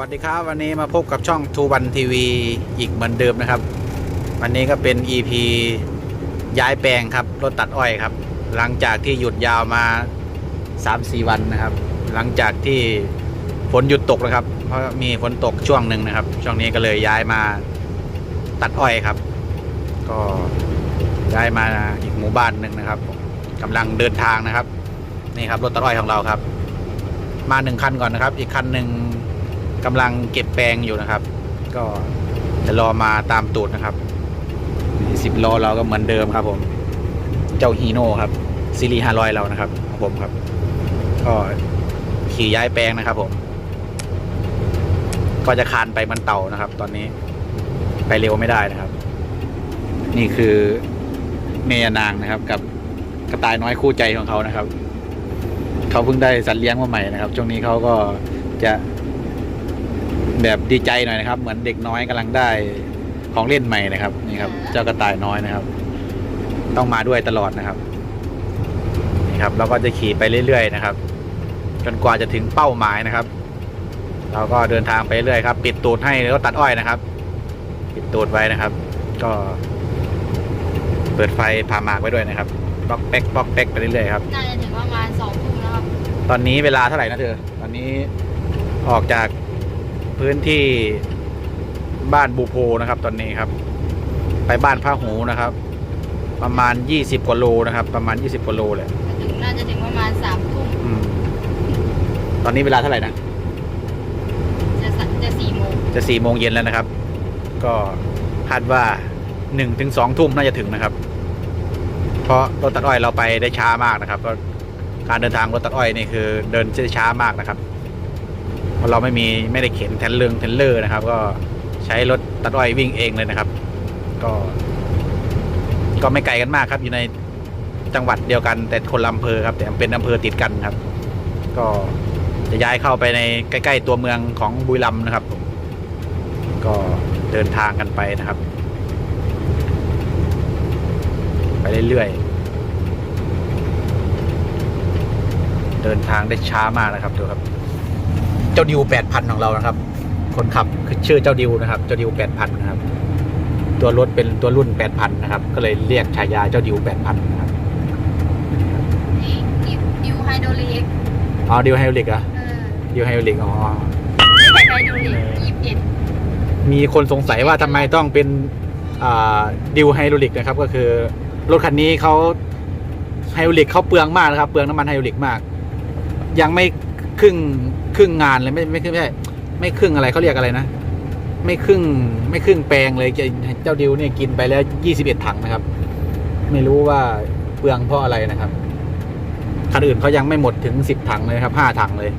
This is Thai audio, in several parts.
วัสดีครับ วันนี้มาพบกับช่องทูวันทีวีอีกเหมือนเดิมนะครับ วันนี้ก็เป็น EP ย้ายแปลงครับรถตัดอ้อยครับ หลังจากที่หยุดยาวมา 3-4 วันนะครับ หลังจากที่ฝนหยุดตกนะครับ เพราะมีฝนตกช่วงหนึ่งนะครับ ช่วงนี้ก็เลยย้ายมาตัดอ้อยครับ ก็ย้ายมาอีกหมู่บ้านหนึ่งนะครับกำลังเดินทางนะครับนี่ครับรถตัดอ้อยของเราครับ มาหนึ่งคันก่อนนะครับ อีกคันหนึ่ง กำลังเก็บแปลงอยู่นะครับ ก็จะรอมาตามตูดนะครับสิบล้อเราก็เหมือนเดิมครับ ผม เจ้าฮีโน่ครับซีรีส์ห้าร้อยเรานะครับผมครับ ก็ขี่ย้ายแปลงนะครับผม ก็จะคานไปมันเต่านะครับ ตอนนี้ไปเร็วไม่ได้นะครับ นี่คือเมยนางนะครับ กับกระต่ายน้อยคู่ใจของเขานะครับ เขาเพิ่งได้สัตว์เลี้ยงมาใหม่นะครับ ช่วงนี้เขาก็จะ แบบดีใจหน่อยนะครับ เหมือนเด็กน้อยกำลังได้ของเล่นใหม่นะครับนี่ครับ เจ้ากระต่ายน้อยนะครับ ต้องมาด้วยตลอดนะครับนี่ครับ เราก็จะขี่ไปเรื่อยๆนะครับ จนกว่าจะถึงเป้าหมายนะครับ เราก็เดินทางไปเรื่อยครับ ปิดตูดให้รถตัดอ้อยนะครับ ปิดตูดไว้นะครับ ก็ เปิดไฟผ่าหมากไว้ด้วยนะครับบล็อกแป๊กบล็อกแป๊กไปเรื่อยๆครับน่าจะถึงประมาณสองทุ่มนะครับตอนนี้เวลาเท่าไหร่นะเธอตอนนี้ออกจาก พื้นที่บ้านบูโพนะครับ ตอนนี้ครับ ไปบ้านพระหูนะครับ ประมาณยี่สิบกว่าโลนะครับ ประมาณยี่สิบกว่าโลเลยถึงน่าจะถึงประมาณสามทุ่มอืมตอนนี้เวลาเท่าไหร่นะจะสจะสี่โมงจะสี่โมงเย็นแล้วนะครับ ก็คาดว่าหนึ่งถึงสองทุ่มน่าจะถึงนะครับ เพราะรถตัดอ้อยเราไปได้ช้ามากนะครับก็การเดินทางรถตัดอ้อยนี่คือเดินช้ามากนะครับ เพราะเราไม่มีไม่ได้เข็นแทนเรืองแทนเลอร์นะครับ ก็ใช้รถตัดอ้อยวิ่งเองเลยนะครับ ก็ ก็ไม่ไกลกันมากครับ อยู่ในจังหวัดเดียวกันแต่คนละอำเภอครับ แต่เป็นอำเภอติดกันครับ ก็จะย้ายเข้าไปในใกล้ ๆ ตัวเมืองของบุรีรัมย์นะครับ ก็เดินทางกันไปนะครับ ไปเรื่อยๆเดินทางได้ช้ามากนะครับดูครับ เจ้าดิวแปดพันของเรานะครับ คนขับคือชื่อเจ้าดิวนะครับ เจ้าดิวแปดพันนะครับ ตัวรถเป็นตัวรุ่นแปดพันนะครับ ก็เลยเรียกฉายาเจ้าดิวแปดพันนะครับนี่ดิวดิวไฮโดรลิกอ๋อดิวไฮดรอลิกเหรอะเออดิวไฮดรอลิกอ๋อไม่ใช่ไฮโดรลิกยี่สิบเอ็ดมีคนสงสัยว่าทำไมต้องเป็นอ่าดิวไฮดรอลิกนะครับ ก็คือรถคันนี้เขาไฮดรอลิกเขาเปลืองมากนะครับ เปลืองน้ำมันไฮดรอลิกมาก ยังไม่ครึ่ง ครึ่งงานเลยไม่ไม่ไม่ใช่ไม่ครึ่งอะไรเขาเรียกอะไรนะ ไม่ครึ่งไม่ครึ่งแปลงเลยเจ้าดิวเนี่ยกินไปแล้วยี่สิบเอ็ดถังนะครับ ไม่รู้ว่าเปลืองเพราะอะไรนะครับคันอื่นเขายังไม่หมดถึงสิบถังเลยครับห้าถังเลย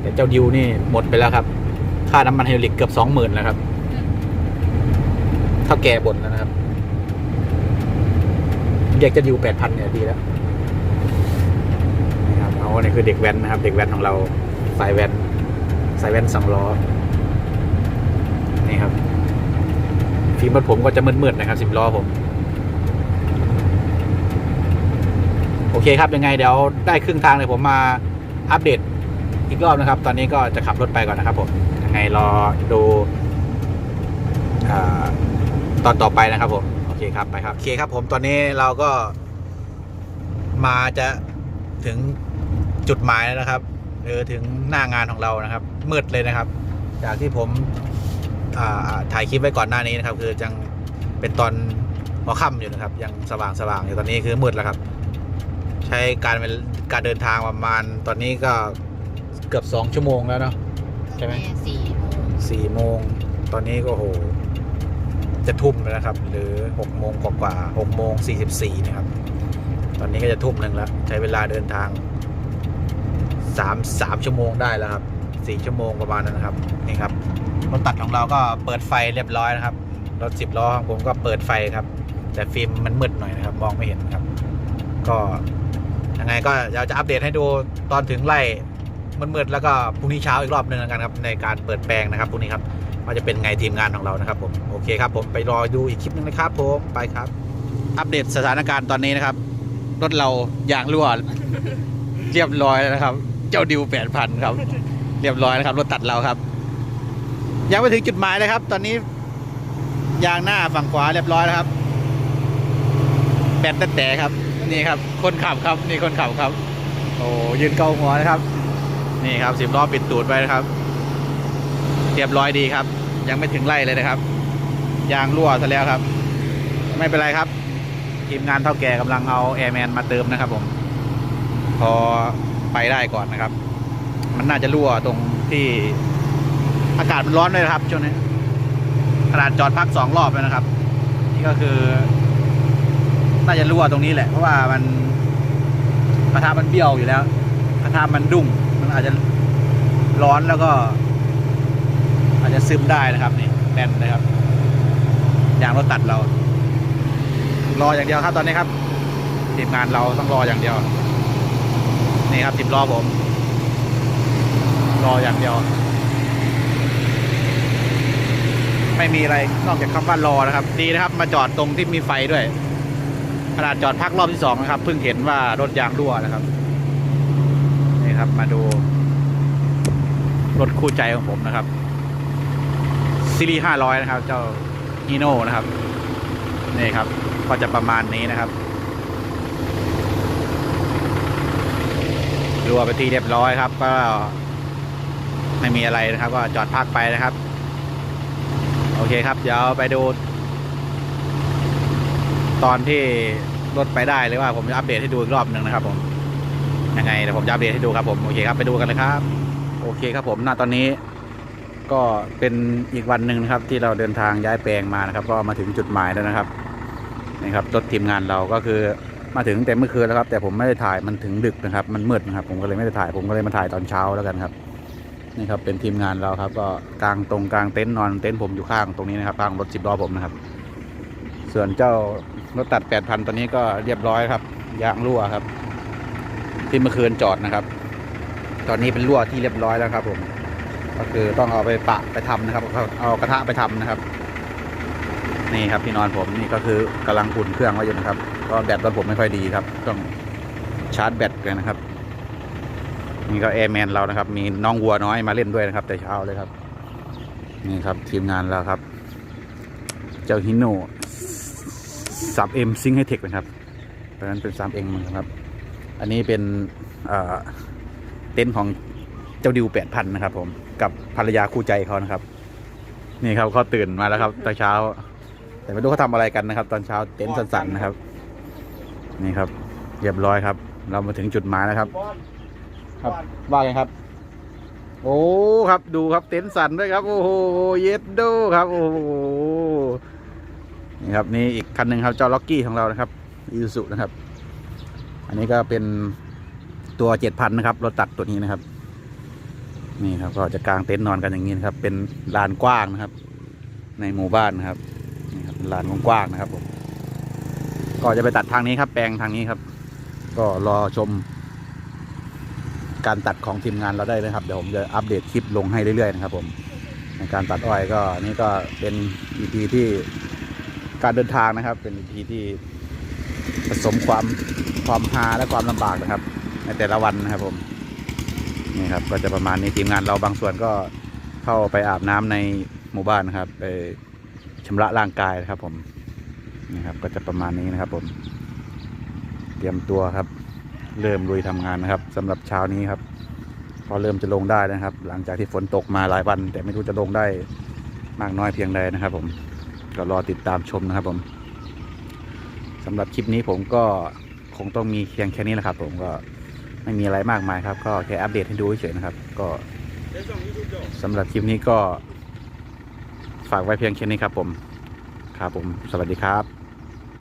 แต่เจ้าดิวนี่หมดไปแล้วครับ ค่าน้ำมันไฮดรลิกเกือบสองหมื่นแล้วครับเท่าแก่บ่นแล้วนะครับเรียกจะดิวแปดพันเนี่ยดีแล้วนี่ครับเอาเนี่ยคือเด็กแว้นนะครับ เด็กแว้นของเรา สายแว้นสายแว้นสองล้อนี่ครับฟิล์มรถผมก็จะมืดๆนะครับสิบล้อผม โอเคครับยังไงเดี๋ยวได้ครึ่งทางเลยผมมาอัปเดตอีกรอบนะครับ ตอนนี้ก็จะขับรถไปก่อนนะครับผมยังไงรอดูอตอนต่อไปนะครับผมโอเคครับไปครับโอเคครับผมตอนนี้เราก็มาจะถึงจุดหมายแล้วนะครับ หรือถึงหน้างานของเรานะครับมืดเลยนะครับ จากที่ผมอ่าถ่ายคลิปไว้ก่อนหน้านี้นะครับ คือยังเป็นตอนหัวค่ำอยู่นะครับ ยังสว่างสว่างอยู่ตอนนี้คือมืดแล้วครับ ใช้การเวลการเดินทางประมาณตอนนี้ก็เกือบสองชั่วโมงแล้วเนาะใช่ไหมสี่โมงสี่โมงตอนนี้ก็โหจะทุ่มแล้วนะครับ หรือหกโมงกว่าๆหกโมงสี่สิบสี่นะครับ ตอนนี้ก็จะทุ่มหนึ่งแล้ว ใช้เวลาเดินทาง สามสามชั่วโมงได้แล้วครับสี่ชั่วโมงประมาณนั้นนะครับนี่ครับรถตัดของเราก็เปิดไฟเรียบร้อยนะครับรถสิบล้อของผมก็เปิดไฟครับ แต่ฟิล์มมันมืดหน่อยนะครับ มองไม่เห็นครับ ก็ยังไงก็เราจะอัปเดตให้ดูตอนถึงไล่มืดๆแล้วก็พรุ่งนี้เช้าอีกรอบหนึ่งแล้วกันครับในการเปิดแปลงนะครับพรุ่งนี้ครับว่าจะเป็นไงทีมงานของเรานะครับผมโอเคครับผมไปรอดูอีกคลิปหนึงนะครับผมไปครับ อัปเดตสถานการณ์ตอนนี้นะครับรถเรายางรั่วเรียบร้อยแล้วนะครับ เจ้าดิวแปดพันครับ เรียบร้อยนะครับรถตัดเราครับ ยังไม่ถึงจุดหมายเลยครับ ตอนนี้ ยางหน้าฝั่งขวาเรียบร้อยแล้วครับแบนแต่แต่ครับ นี่ครับ คนขับครับ นี่คนขับครับ โอ้ยืนเกาหัวนะครับ นี่ครับสิบล้อปิดตูดไว้นะครับ เรียบร้อยดีครับ ยังไม่ถึงไล่เลยนะครับ ยางรั่วซะแล้วครับ ไม่เป็นไรครับทีมงานเท่าแก่กำลังเอาแอร์แมนมาเติมนะครับผม พอ ไปได้ก่อนนะครับ มันน่าจะรั่วตรงที่อากาศมันร้อนด้วยนะครับช่วงนี้ขนาดจอดพักสองรอบแล้วนะครับ นี่ก็คือ น่าจะรั่วตรงนี้แหละ เพราะว่ามันกระทะมันเบี้ยวอยู่แล้วกระทะมันดุ้งมันอาจจะร้อนแล้วก็ อาจจะซึมได้นะครับนี่แน่นนะครับยางรถตัดเรา รออย่างเดียวครับตอนนี้ครับทีมงานเราต้องรออย่างเดียว นี่ครับสิบล้อผม รออย่างเดียว ไม่มีอะไรนอกจากคำว่ารอนะครับ ดีนะครับ มาจอดตรงที่มีไฟด้วย ขนาดจอดพักรอบที่สองนะครับ เพิ่งเห็นว่ารถยางรั่วนะครับ นี่ครับมาดู รถคู่ใจของผมนะครับซีรีส์ห้าร้อยนะครับ เจ้าฮีโน่นะครับ นี่ครับ ก็จะประมาณนี้นะครับ รัวไปที่เรียบร้อยครับ ก็ไม่มีอะไรนะครับ ก็จอดพักไปนะครับ โอเคครับ เดี๋ยวไปดู ตอนที่รถไปได้หรือว่าผมจะอัปเดตให้ดูอีกรอบหนึ่งนะครับ ผมยังไงเดี๋ยวผมจะอัปเดตให้ดูครับผมโอเคครับไปดูกันเลยครับ โอเคครับผมณตอนนี้ก็เป็นอีกวันหนึ่งนะครับ ที่เราเดินทางย้ายแปลงมานะครับ ก็มาถึงจุดหมายแล้วนะครับนี่ครับรถทีมงานเราก็คือ มาถึงแต่เมื่อคืนแล้วครับ แต่ผมไม่ได้ถ่ายมันถึงดึกนะครับ มันมืดนะครับ ผมก็เลยไม่ได้ถ่ายผมก็เลยมาถ่ายตอนเช้าแล้วกันครับนี่ครับเป็นทีมงานเราครับ ก็กลางตรงกลางเต็นท์นอนเต็นท์ผมอยู่ข้างตรงนี้นะครับข้างรถสิบล้อผมนะครับ ส่วนเจ้ารถตัดแปดพันตอนนี้ก็เรียบร้อยครับยางรั่วครับ ที่เมื่อคืนจอดนะครับ ตอนนี้เป็นรั่วที่เรียบร้อยแล้วครับ ผม ก็คือต้องเอาไปปะไปทำนะครับเอากระทะไปทำนะครับ นี่ครับที่นอนผมนี่ก็คือกำลังอุ่นเครื่องไว้อยู่นะครับ ก็แบตรถผมไม่ค่อยดีครับ ต้องชาร์จแบตกันนะครับนี่ก็แอร์แมนเรานะครับ มีน้องวัวน้อยมาเล่นด้วยนะครับ แต่เช้าเลยครับ นี่ครับทีมงานเราครับ เจ้าฮิโน่สับเอ็มซิงให้เทคนะครับเพราะนั้นเป็นสามเอ็มนะครับ อันนี้เป็นเอ่อเต็นท์ของเจ้าดิวแปดพันนะครับ ผมกับภรรยาคู่ใจเขานะครับ นี่ครับเขาตื่นมาแล้วครับตอนเช้า แต่ไม่รู้เขาทำอะไรกันนะครับ ตอนเช้าเต็นท์สั่นๆนะครับ นี่ครับเรียบร้อยครับ เรามาถึงจุดหมายแล้วครับ ครับว่าไงครับ โอ้ครับดูครับเต็นท์สั่นด้วยครับ โอ้โหเย็ดโดครับ โอ้โหนี่ครับนี่อีกคันหนึ่งครับเจ้าล็อกกี้ของเรานะครับอีซูซุนะครับ อันนี้ก็เป็นตัวเจ็ดพันนะครับรถตัดตัวนี้นะครับ นี่ครับก็จะกางเต็นท์นอนกันอย่างนี้นะครับ เป็นลานกว้างนะครับ ในหมู่บ้านนะครับ ลานกว้างๆนะครับผมก็จะไปตัดทางนี้ครับ แปลงทางนี้ครับ ก็รอชม การตัดของทีมงานเราได้นะครับ เดี๋ยวผมจะอัปเดตคลิปลงให้เรื่อยๆนะครับ ผม ในการตัดอ้อยก็นี่ก็เป็น EP ที่การเดินทางนะครับ เป็น EP ที่ผสมความความฮาและความลำบากนะครับ ในแต่ละวันนะครับผมนี่ครับ ก็จะประมาณนี้ทีมงานเราบางส่วนก็เข้าไปอาบน้ำในหมู่บ้านนะครับ ไป ชำระร่างกายนะครับผมนี่ครับ ก็จะประมาณนี้นะครับ ผม เตรียมตัวครับ เริ่มลุยทำงานนะครับสำหรับเช้านี้ครับพอเริ่มจะลงได้นะครับ หลังจากที่ฝนตกมาหลายวัน แต่ไม่รู้จะลงได้มากน้อยเพียงใดนะครับ ผมก็รอติดตามชมนะครับ ผมสำหรับคลิปนี้ผมก็คงต้องมีเพียงแค่นี้แหละครับ ผมก็ไม่มีอะไรมากมายครับ ก็แค่อัปเดตให้ดูเฉยๆนะครับ ก็สำหรับคลิปนี้ก็ ฝากไว้เพียงแค่นี้ครับผม ครับผม สวัสดีครับ